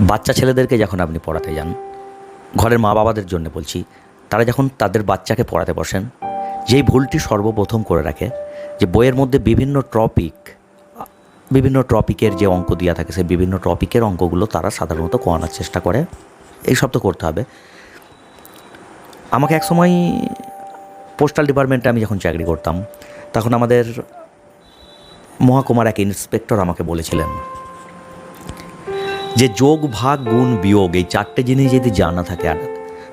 বাচ্চা ছেলেদেরকে যখন আপনি পড়াতে যান, ঘরের মা বাবাদের জন্য বলছি, তারা যখন তাদের বাচ্চাকে পড়াতে বসেন, যেই ভুলটি সর্বপ্রথম করে রাখে, যে বইয়ের মধ্যে বিভিন্ন টপিক বিভিন্ন টপিকের যে অঙ্ক দেওয়া থাকে, সেই বিভিন্ন টপিকের অঙ্কগুলো তারা সাধারণত করানোর চেষ্টা করে। এইসব তো করতে হবে। আমাকে এক সময় পোস্টাল ডিপার্টমেন্টে আমি যখন চাকরি করতাম, তখন আমাদের মহাকুমার এক ইন্সপেক্টর আমাকে বলেছিলেন যে যোগ, ভাগ, গুণ, বিয়োগ এই চারটে জিনিস যদি জানা থাকে আর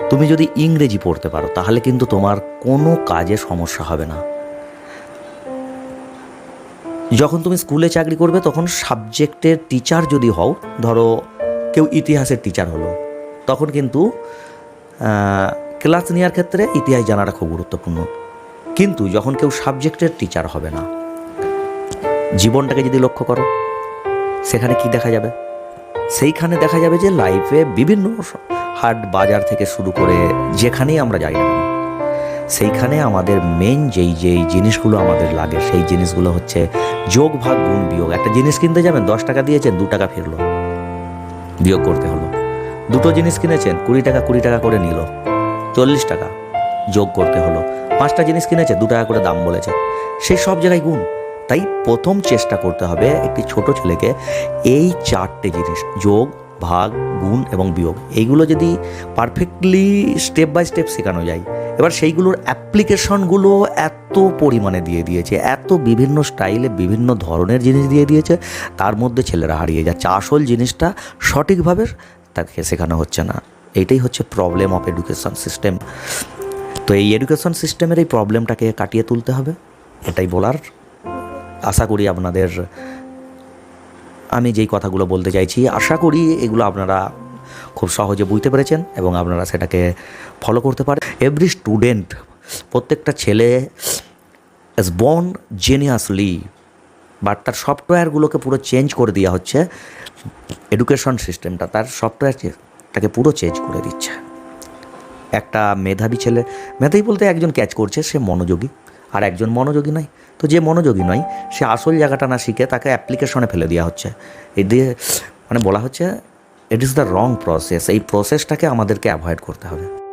তুমি যদি ইংরেজি পড়তে পারো, তাহলে কিন্তু তোমার কোনো কাজে সমস্যা হবে না। যখন তুমি স্কুলে চাকরি করবে, তখন সাবজেক্টের টিচার যদি হও, ধরো কেউ ইতিহাসের টিচার হলো, তখন কিন্তু ক্লাস নেওয়ার ক্ষেত্রে ইতিহাস জানাটা খুব গুরুত্বপূর্ণ। কিন্তু যখন কেউ সাবজেক্টের টিচার হবে না, জীবনটাকে যদি লক্ষ্য করো, সেখানে কি দেখা যাবে? সেইখানে দেখা যাবে যে লাইফে বিভিন্ন হাট বাজার থেকে শুরু করে যেখানেই আমরা যাই না সেইখানে আমাদের মেন যেই যেই জিনিসগুলো আমাদের লাগে, সেই জিনিসগুলো হচ্ছে যোগ, ভাগ, গুণ, বিয়োগ। একটা জিনিস কিনতে যাবেন, দশ টাকা দিয়েছেন, দু টাকা ফিরলো। বিয়োগ করতে হলো। দুটো জিনিস কিনেছেন, কুড়ি টাকা কুড়ি টাকা করে নিল। চল্লিশ টাকা যোগ করতে হলো। পাঁচটা জিনিস কিনেছে দু টাকা করে দাম বলেছে সেই সব জায়গায় গুণ। তাই প্রথম চেষ্টা করতে হবে একটি ছোট ছেলেকে এই চারটে জিনিস, যোগ, ভাগ, গুণ এবং বিয়োগ। এইগুলো যদি পারফেক্টলি স্টেপ বাই স্টেপ শেখানো যায়, এবার সেইগুলোর অ্যাপ্লিকেশনগুলো এত পরিমাণে দিয়ে দিয়েছে, এত বিভিন্ন স্টাইলে বিভিন্ন ধরনের জিনিস দিয়ে দিয়েছে, তার মধ্যে ছেলেরা হারিয়ে যাচ্ছে। আসল জিনিসটা সঠিকভাবে তাকে শেখানো হচ্ছে না। এইটাই হচ্ছে প্রবলেম অফ এডুকেশন সিস্টেম তো এই এডুকেশন সিস্টেমের এই প্রবলেমটাকে কাটিয়ে তুলতে হবে, এটাই বলার আশা করি আপনাদের, আমি যেই কথাগুলো বলতে চাইছি, আশা করি এগুলো আপনারা খুব সহজে বুঝতে পেরেছেন এবং আপনারা সেটাকে ফলো করতে পারেন। এভরি স্টুডেন্ট প্রত্যেকটা ছেলে ইজ বর্ন জেনিয়াসলি বাট তার সফটওয়্যারগুলোকে পুরো চেঞ্জ করে দেওয়া হচ্ছে এডুকেশন সিস্টেমটা তার সফটওয়্যারটাকে পুরো চেঞ্জ করে দিচ্ছে। একটা মেধাবী ছেলে, মেধাবী বলতে একজন ক্যাচ করছে, সে মনোযোগী। আর একজন মনোযোগী নয়। তো যে মনোযোগী নয়, সে আসল জায়গাটা না শিখে তাকে অ্যাপ্লিকেশনে ফেলে দেওয়া হচ্ছে। এই দিয়ে মানে বলা হচ্ছে it is the wrong process এই প্রসেসটাকে আমাদেরকে অ্যাভয়েড করতে হবে।